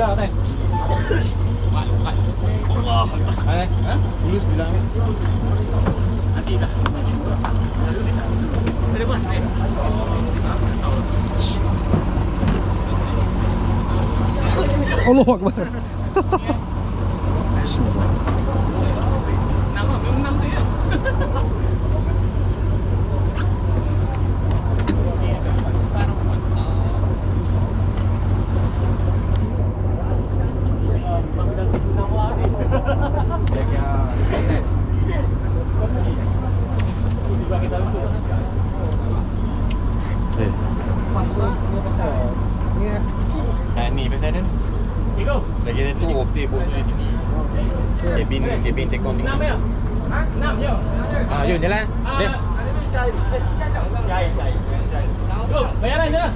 Tulus bilang kan? Allah. Eh, ha? Tulus bilang ni. Nanti dah. Ada apa? Eh. Allahu Akbar. Bismillah. Nama memang nama tu ya. Ni pasal dia. Iko. Lagi tu optik buat tu dia tinggi. Cabin cabin tekon tinggi. Enam ya? Enam ya? Ah, jom jalan. Dek. Go, bayaran je lah.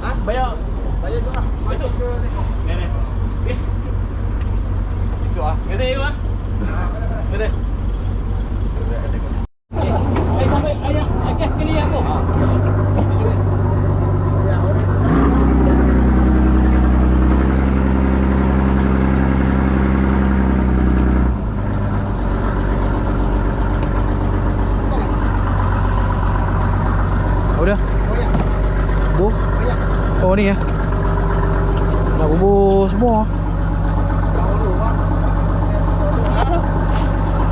Ha? Bayar. Bayar semua. Besok. Ni ni. Esok ah. Kata you ah. Kata. Eh, sampai ayah, ayah sekali aku. Apa dia? Bu? Oh ni ya. Nak bubur semua.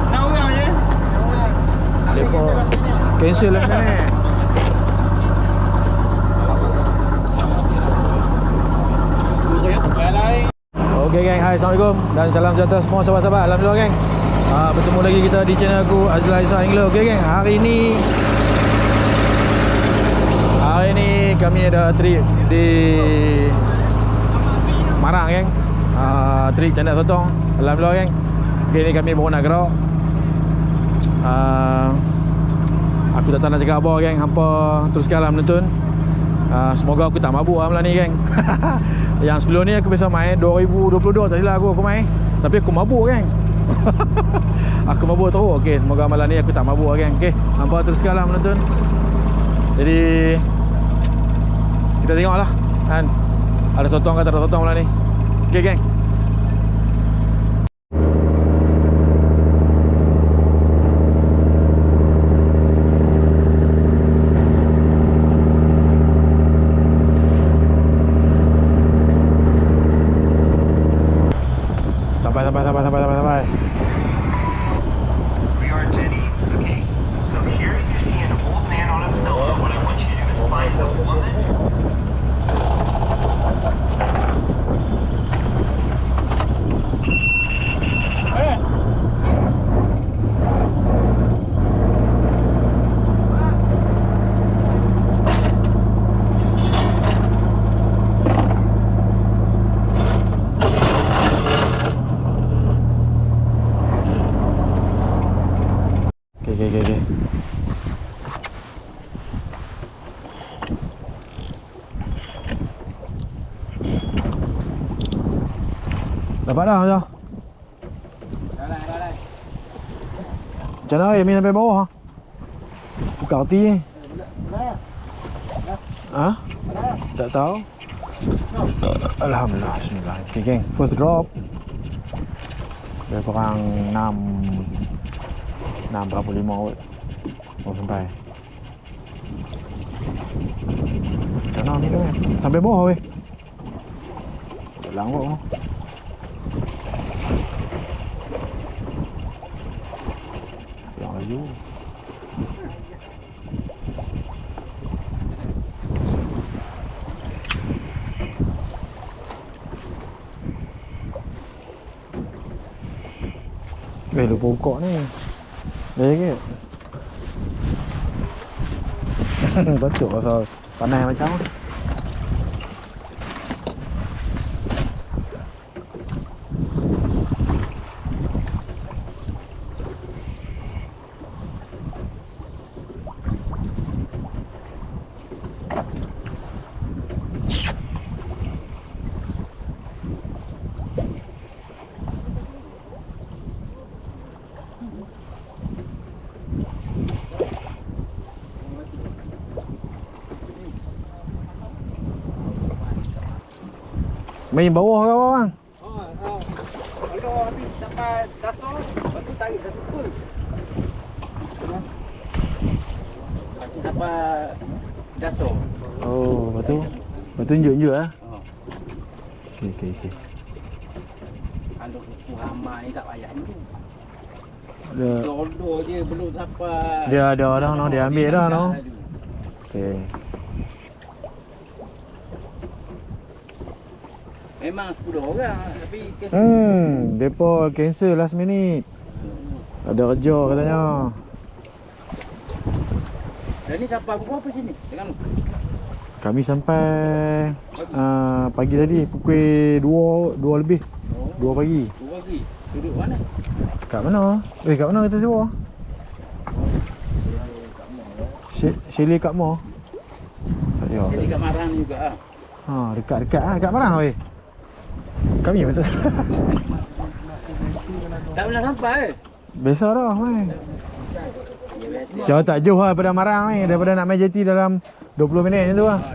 Nak orang je. Lepas cancel lah. Okey geng, hai Assalamualaikum dan salam sejahtera semua sahabat-sahabat. Alhamdulillah geng. Ah bertemu lagi kita di channel aku Azla Isa Angler. Okey geng, hari ni hari ni kami ada trip di Marang geng. Ah trip Canda Sotong. Alhamdulillah geng. Okey ni kami baru nak gerak. Ah aku tak nak cakap apa geng. Hampa teruskanlah menonton. Uh, semoga aku tak mabuk lah malam ni geng. Yang sebelum ni aku biasa main 2022 tak silap aku aku main. Tapi aku mabuk geng. Aku mabuk teruk Okay semoga malam ni aku tak mabuk lah geng. Okay Hampa teruskanlah menonton Jadi Kita tengok lah kan. Ada sotong ke tak ada sotong malam ni. Okay geng Dapat dah macam Dah lah, dah lah. Macam mana Yamin sampai bawah ha? Buka roti ni Ha? Tak tahu Alhamdulillah Bismillah Okay geng First drop. Lebih kurang 6 6 berapa 5 kot Oh sampai Macam mana ni tu kan Sampai bawah weh Dalam kot tu Yang laju Eh lupa buka ni Boleh ke? Betul pasal panas Main bawah ke apa bang? Oh, oh. Kalau habis sampai dasar, lepas tu tarik satu pul. Masih sampai dasar. Oh, lepas tu? Lepas tu tunjuk-tunjuk lah. Oh. Okey, okey, okey. Kalau kuku hama ni tak payah ni. Dia, Dodo je belum sampai. dia ada dah, no. dia ambil dah. No. Okey. Memang 10 orang tapi Hmm, depa cancel last minute. Ada kerja katanya. Dan ni sampai pukul apa sini? Dengan Kami sampai uh, pagi tadi pukul 2 2 lebih. Oh, 2 pagi. dua lagi. Duduk mana? Kat mana? Eh, kat mana kita sewa? She- Chalet kat Mo. Tak tahu. Jadi kat Marang ni juga ah. Ha, dekat-dekat ah, dekat Marang weh. Kami betul. Tak pernah sampai. Biasa dah, mai. Biasa. Jauh tak jauh lah daripada Marang ni, daripada nak main jeti dalam 20 minit macam tu lah. Ah.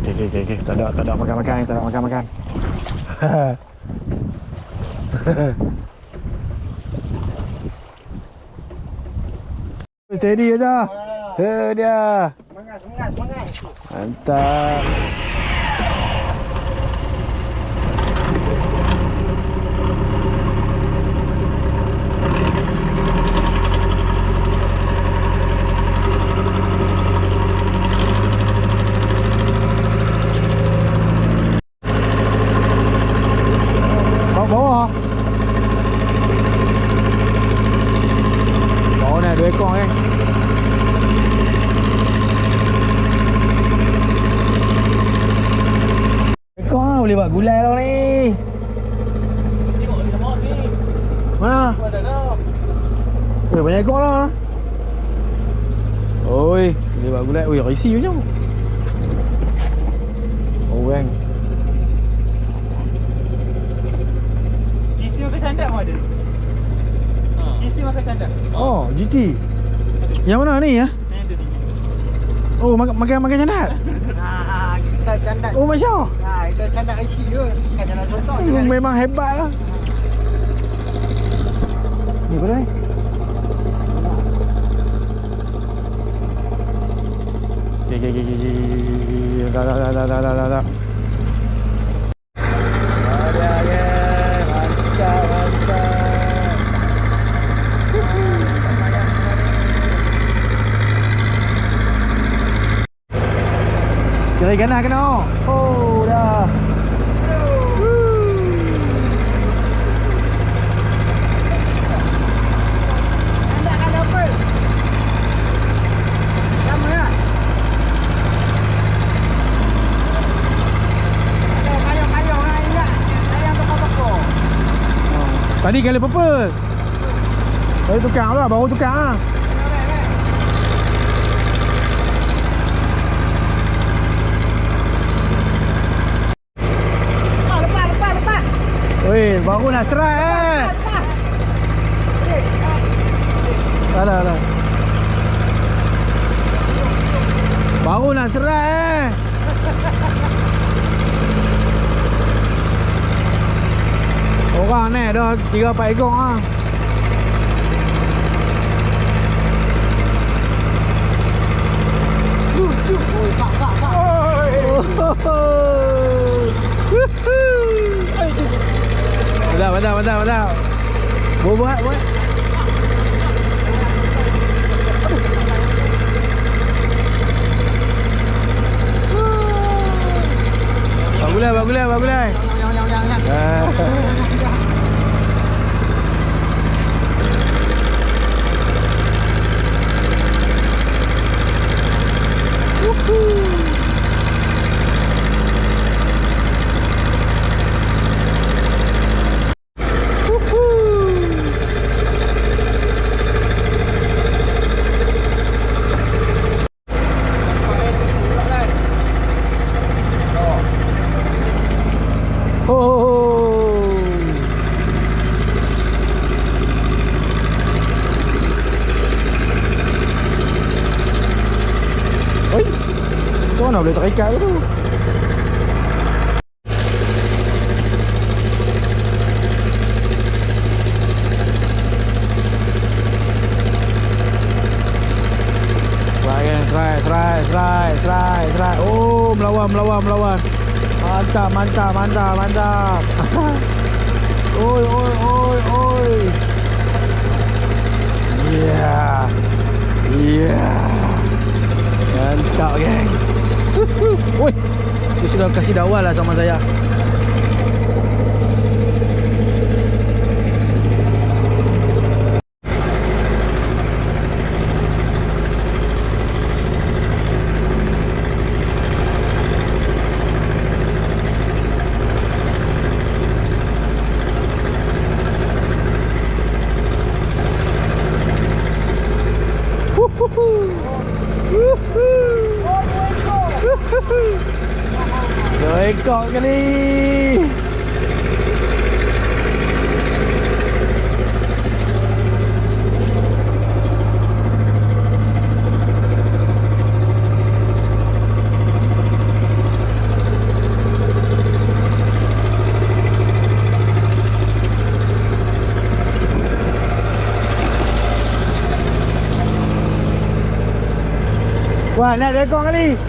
Okey, okey, okey, okey. Tak ada, tak ada makan-makan, tak ada makan-makan. Steady aja. Ha dia. Semangat, semangat, semangat. Mantap. Bawa bawah. Bawa ni dua ekor eh. Ekor lah boleh buat gulai lah ni. Tengok ni semua ni. Mana? Ada dah. Eh, banyak ekor lah. Oi, boleh buat gulai. Oi, risi macam. Oh, kan. Isi makan candak pun ada. Isi makan candak. Oh, GT. Yang mana ni ya? Yang tu tinggi. Oh, makan makan makan candak. Ha, kita candak. Oh, Masya Ha, kita candak isi je. Bukan candak sotong. Allah. Memang hebat lah. Ni apa ni? Okay, okay, okay, okay, okay, okay. Tak, tak, tak, tak, tak, tak, tak, tak. Ada, Kira kanan kena. Oh, dah. Tadi kali purple. Tadi tukar lah, baru tukar lah. Lepas, lepas, lepas, lepas. Weh, baru nak serai eh. Lepas. Alah, alah. Baru nak serai eh. Orang ni dah 3 4 ekor ah. Lucu. Oh, sak, sak, sak. Mantap, mantap, mantap, mantap. Buat, buat, buat. Bagulai, bagulai, bagulai. Jangan, jangan, jangan, jangan. Ah. Oh. Serai. Oh, melawan, melawan, melawan. Mantap, mantap, mantap, mantap. oi, oi, oi, oi. Yeah. Yeah. Mantap, geng. Oi. Dia sudah kasih dakwah lah sama saya. Dua ekor kali. Wah, nak ekor kali.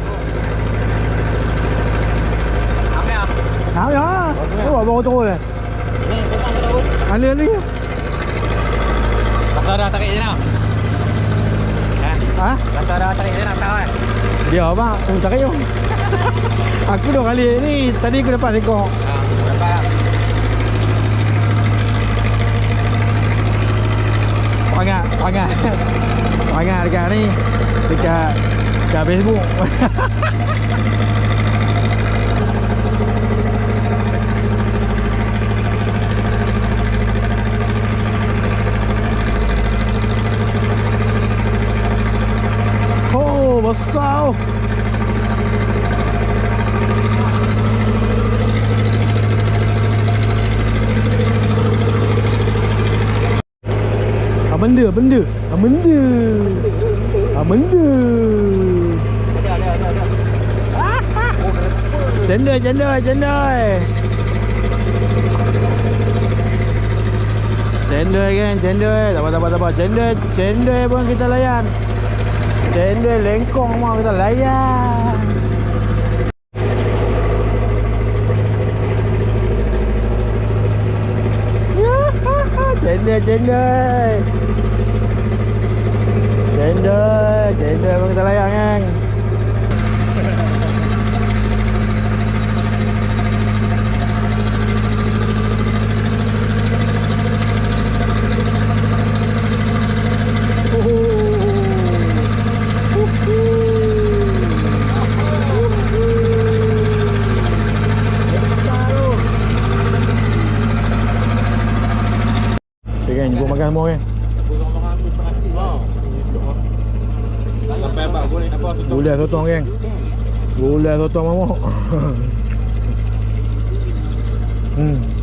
Nào đó, cái quả bò tôi này. Anh lên đi. Rasa dah tarik je nak. Hah? Rasa dah tarik je nak tahu kan. Dia apa? Oh, tarik yo. aku dua kali ni, tadi aku dapat ekor. Ha, dapat lah. Pangat, pangat. Pangat dekat ni. Dekat dekat Facebook. Oh, besar. Ah, benda, benda. Ah, benda. Ah, benda. Cendol, cendol, cendol. Cendol kan, cendol. Tak apa, tak apa, tak apa. Cendol, cendol pun kita layan. Cendol lengkong mau kita layan. Cendol, cendol. Cendol, cendol pun kita layan kan. Okay kan, jemput makan semua kan Sampai apa boleh apa tutup. Gulai sotong kan Gulai sotong mamak Hmm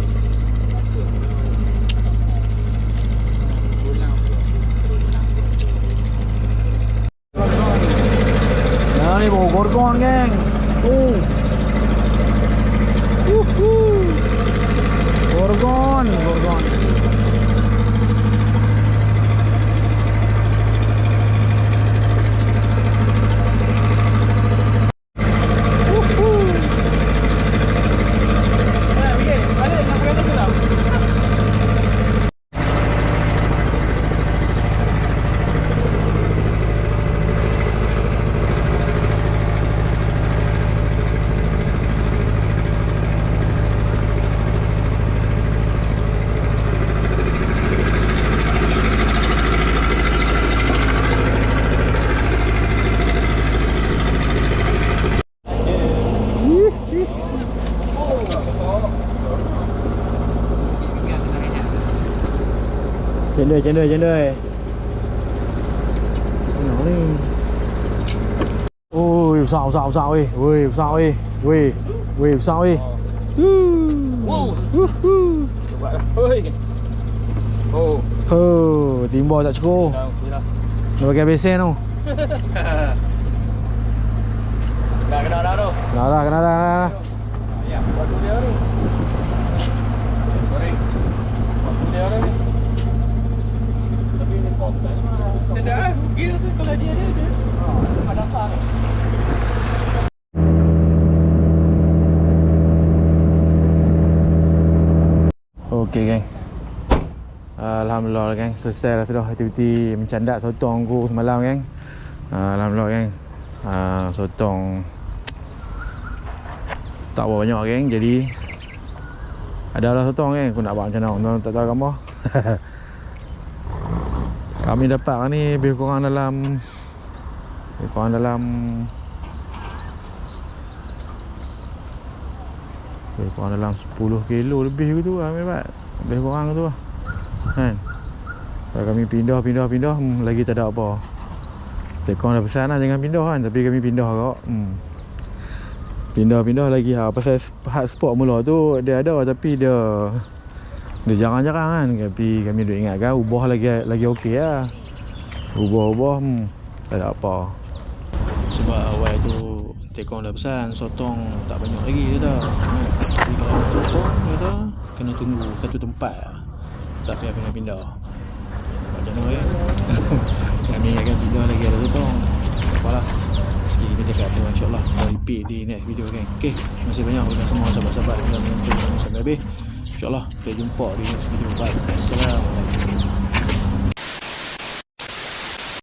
trên đây trên đây trên đây nó đi ôi sao sao sao ui ôi sao ui, ôi ôi sao ơi Hơ, tìm bò dạ cô Rồi kè bê xe không? Đó, cái đó đâu. Đó, đó, cái đó, đó, đó. Okey geng. Alhamdulillah geng. Selesai dah sudah aktiviti mencandak sotong aku semalam geng. Alhamdulillah geng. Uh, Sotong Tak berapa banyak geng. Jadi Ada lah sotong geng. Aku nak buat macam mana? Tak tahu gambar Kami dapat ni Lebih kurang dalam Lebih kurang dalam Lebih kurang dalam 10 kilo lebih ke tu lah kami dapat Lebih kurang tu lah. Kan? Kalau kami pindah pindah pindah hmm, Lagi tak ada apa. Tekong dah pesan lah jangan pindah kan? Tapi kami pindah kok hmm. Pindah-pindah lagi. Ha. Pasal hard spot mula tu Dia ada tapi dia Dia jarang-jarang kan? Tapi kami duk ingat kan Ubah lagi lagi okey lah. Ubah-ubah hmm, Tak ada apa. Sebab Tekong dah pesan Sotong tak banyak lagi dia kan? Tapi kalau nak sotong dia dah Kena tunggu satu tempat. Lah Tak payah pindah-pindah Macam mana ya Kami akan pindah lagi ada sotong. Tak apalah Sikit kita cakap tu InsyaAllah. Kita repeat di next video kan. Okay Terima kasih banyak. Kepada semua sahabat-sahabat Yang menonton sampai habis. InsyaAllah Kita jumpa di next video. Bye. Assalamualaikum